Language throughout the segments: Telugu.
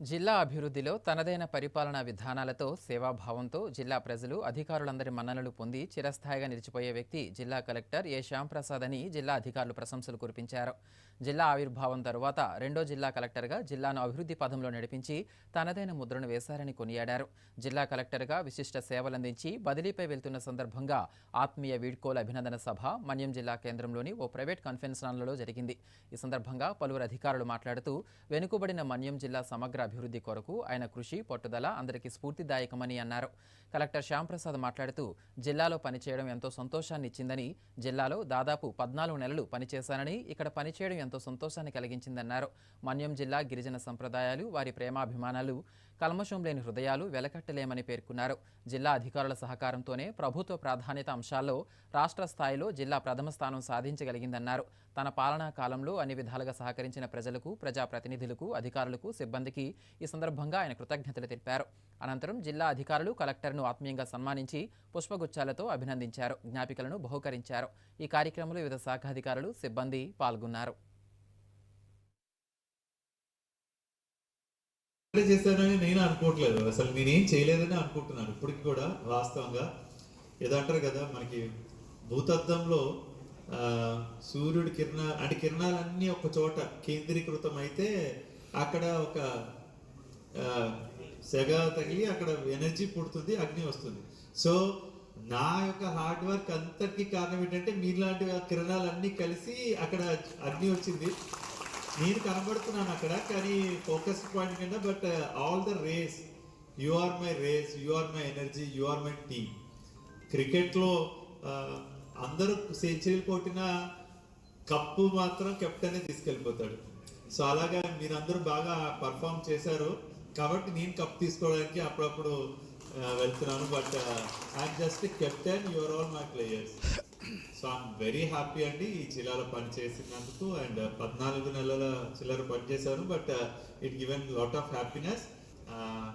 జిల్లా అభివృద్ధిలో తనదైన పరిపాలనా విధానాలతో సేవాభావంతో జిల్లా ప్రజలు అధికారులందరి మన్ననలు పొంది చిరస్థాయిగా నిలిచిపోయే వ్యక్తి జిల్లా కలెక్టర్ ఏ శ్యాంప్రసాద్ అని జిల్లా అధికారులు ప్రశంసలు కురిపించారు. జిల్లా ఆవిర్భావం తరువాత రెండో జిల్లా కలెక్టర్గా జిల్లాను అభివృద్ధి పదంలో నడిపించి తనదైన ముద్రను వేశారని కొనియాడారు. జిల్లా కలెక్టర్గా విశిష్ట సేవలందించి బదిలీపై వెళ్తున్న సందర్భంగా ఆత్మీయ వీడ్కోలు అభినందన సభ మన్యం జిల్లా కేంద్రంలోని ఓ ప్రైవేట్ కాన్ఫరెన్స్ హాల్లో జరిగింది. ఈ సందర్భంగా పలువురు అధికారులు మాట్లాడుతూ వెనుకబడిన మన్యం జిల్లా సమగ్ర అభివృద్ధి కొరకు ఆయన కృషి పట్టుదల అందరికీ స్ఫూర్తిదాయకమని అన్నారు. కలెక్టర్ శ్యాంప్రసాద్ మాట్లాడుతూ జిల్లాలో పనిచేయడం ఎంతో సంతోషాన్ని ఇచ్చిందని జిల్లాలో దాదాపు పద్నాలుగు నెలలు పనిచేశానని ఇక్కడ పనిచేయడం ఎంతో సంతోషాన్ని కలిగించిందన్నారు. మన్యం జిల్లా గిరిజన సంప్రదాయాలు వారి ప్రేమాభిమానాలు కల్మషం లేని హృదయాలు వెలకట్టలేమని పేర్కొన్నారు. జిల్లా అధికారుల సహకారంతోనే ప్రభుత్వ ప్రాధాన్యత అంశాల్లో రాష్ట్ర స్థాయిలో జిల్లా ప్రథమ స్థానం సాధించగలిగిందన్నారు. తన పాలనా కాలంలో అన్ని విధాలుగా సహకరించిన ప్రజలకు ప్రజాప్రతినిధులకు అధికారులకు సిబ్బందికి ఈ సందర్భంగా ఆయన కృతజ్ఞతలు తెలిపారు. అనంతరం జిల్లా అధికారులు కలెక్టర్ను ఆత్మీయంగా సన్మానించి పుష్పగుచ్చాలతో అభినందించారు. జ్ఞాపికలను బహుకరించారు. ఈ కార్యక్రమంలో వివిధ శాఖాధికారులు సిబ్బంది పాల్గొన్నారు. ఇక్కడే చేశానని నేను అనుకోవట్లేదు. అసలు నేనేం చేయలేదని అనుకుంటున్నాను. ఇప్పటికి కూడా వాస్తవంగా ఏదో అంటారు కదా మనకి భూతత్వంలో సూర్యుడి కిరణ అంటే కిరణాలన్నీ ఒక చోట కేంద్రీకృతం అయితే అక్కడ ఒక సెగ తగిలి అక్కడ ఎనర్జీ పుడుతుంది అగ్ని వస్తుంది. సో నా యొక్క హార్డ్ వర్క్ అంతటికి కారణం ఏంటంటే మీలాంటి కిరణాలన్నీ కలిసి అక్కడ అగ్ని వచ్చింది. నేను కనబడుతున్నాను అక్కడ కానీ ఫోకస్ పాయింట్ కింద but all the race you are my race you are my energy you are my team. క్రికెట్లో అందరూ సెంచరీలు కొట్టిన కప్పు మాత్రం కెప్టెనే తీసుకెళ్ళిపోతాడు. సో అలాగా మీరందరూ బాగా పర్ఫామ్ చేశారు. కాబట్టి నేను కప్ తీసుకోవడానికి అప్పుడప్పుడు వెళ్తున్నాను. But I'm just captain your all my players so I'm very happy అండి. ఈ జిల్లాలో పనిచేసినందుకు అండ్ uh, పద్నాలుగు నెలల చిల్లర పనిచేశాను but it given lot of happiness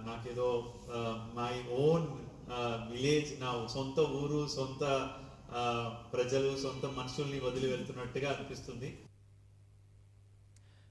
నాకేదో మై ఓన్ విలేజ్ నా సొంత ఊరు సొంత uh, ప్రజలు సొంత మనుషుల్ని వదిలి వెళ్తున్నట్టుగా అనిపిస్తుంది.